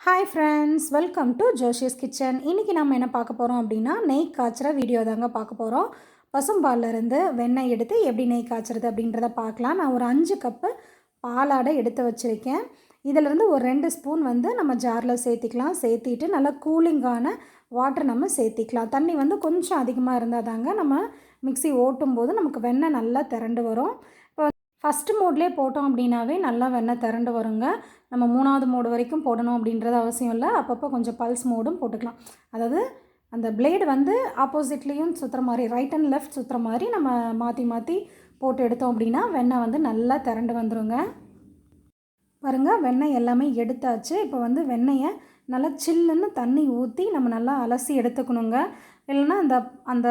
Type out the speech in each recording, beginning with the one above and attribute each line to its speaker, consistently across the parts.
Speaker 1: Hi friends welcome to Joshiya's kitchen இன்றைக்கி நம்ம என்ன பார்க்க போகிறோம் அப்படின்னா நெய் காய்ச்சுற வீடியோ தாங்க பார்க்க போகிறோம் பசும்பாலிருந்து வெண்ணெய் எடுத்து எப்படி நெய் காய்ச்சுறது அப்படின்றத பார்க்கலாம். நான் ஒரு அஞ்சு கப்பு பாலாடை எடுத்து வச்சுருக்கேன். இதிலிருந்து ஒரு ரெண்டு ஸ்பூன் வந்து நம்ம ஜாரில் சேர்த்திக்கலாம். சேர்த்திட்டு நல்லா கூலிங்கான வாட்டர் நம்ம சேர்த்திக்கலாம். தண்ணி வந்து கொஞ்சம் அதிகமாக இருந்தால் தாங்க நம்ம மிக்ஸி ஓட்டும் போது நமக்கு வெண்ணெய் நல்லா திரண்டு வரும். ஃபஸ்ட்டு மோட்லேயே போட்டோம் அப்படின்னாவே நல்லா வெண்ணெய் திரண்டு வருங்க. நம்ம மூணாவது மோடு வரைக்கும் போடணும் அப்படின்றது அவசியம் இல்லை. அப்பப்போ கொஞ்சம் பல்ஸ் மோடும் போட்டுக்கலாம். அதாவது அந்த பிளேடு வந்து ஆப்போசிட்லேயும் சுற்றுற மாதிரி ரைட் அண்ட் லெஃப்ட் சுற்றுற மாதிரி நம்ம மாற்றி மாற்றி போட்டு எடுத்தோம் அப்படின்னா வெண்ணெய் வந்து நல்லா திரண்டு வந்துருங்க. பாருங்கள் வெண்ணெய் எல்லாமே எடுத்தாச்சு. இப்போ வந்து வெண்ணெயை நல்லா சில்லுன்னு தண்ணி ஊற்றி நம்ம நல்லா அலசி எடுத்துக்கணுங்க. இல்லைன்னா அந்த அந்த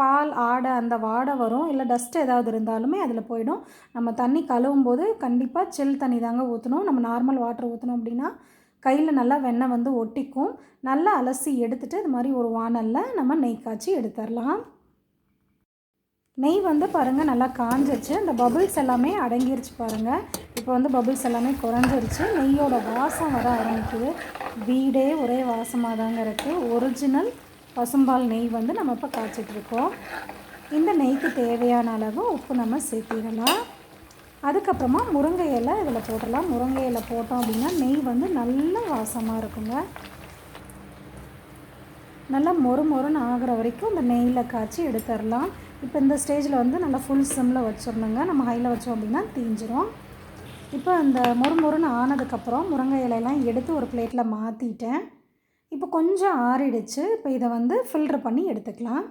Speaker 1: பால் ஆடை அந்த வாடை வரும். இல்லை டஸ்ட் ஏதாவது இருந்தாலுமே அதில் போயிடும். நம்ம தண்ணி கழுவும் போது கண்டிப்பாக சில் தண்ணி தாங்க ஊற்றணும் நம்ம நார்மல் வாட்டர் ஊற்றணும் அப்படின்னா கையில் நல்லா வெண்ணெய் வந்து ஒட்டிக்கும். நல்லா அலசி எடுத்துகிட்டு இது மாதிரி ஒரு வானலில் நம்ம நெய் காய்ச்சி எடுத்துடலாம் நெய் வந்து பாருங்கள் நல்லா காஞ்சிச்சு அந்த பபுள்ஸ் எல்லாமே அடங்கிருச்சு பாருங்கள் இப்போ வந்து பபுள்ஸ் எல்லாமே குறைஞ்சிருச்சு. நெய்யோட வாசம் வர ஆரம்பிக்குது. வீடே ஒரே வாசமாக தாங்க இருக்குது ஒரிஜினல் பசும்பால் நெய் வந்து நம்ம இப்போ காய்ச்சிட்ருக்கோம் இந்த நெய்க்கு தேவையான அளவு உப்பு நம்ம சேர்த்திடலாம். அதுக்கப்புறமா முருங்கை இலை இதில் போடலாம் முருங்கை இலை போட்டோம் அப்படின்னா நெய் வந்து நல்ல வாசமாக இருக்குங்க. நல்லா மொறு மொறுன்னு ஆகிற வரைக்கும் இந்த நெய்யில் காய்ச்சி எடுத்துடலாம். இப்போ இந்த ஸ்டேஜில் வந்து நல்லா ஃபுல் சிம்மில் வச்சிடணுங்க. நம்ம ஹையில் வச்சோம் அப்படின்னா தீஞ்சிரும். இப்போ அந்த மொறுமொறுன்னு ஆனதுக்கப்புறம் முருங்கை இலையெல்லாம் எடுத்து ஒரு பிளேட்டில் மாற்றிட்டேன் இப்போ கொஞ்சம் ஆறிடுச்சு. இப்போ இதை வந்து ஃபில்ட்ரு பண்ணி எடுத்துக்கலாம்.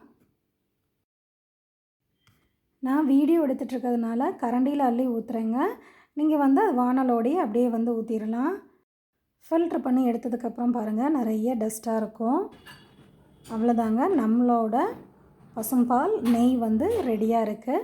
Speaker 1: நான் வீடியோ எடுத்துகிட்ருக்கிறதுனால கரண்டியில் அள்ளி ஊற்றுறேங்க நீங்கள் வந்து அது வானலோடையே அப்படியே வந்து ஊற்றிடலாம் ஃபில்ட்ரு பண்ணி எடுத்ததுக்கப்புறம் பாருங்கள் நிறைய டஸ்ட்டாக இருக்கும். அவ்வளோதாங்க. நம்மளோட பசும்பால் நெய் வந்து ரெடியாக இருக்குது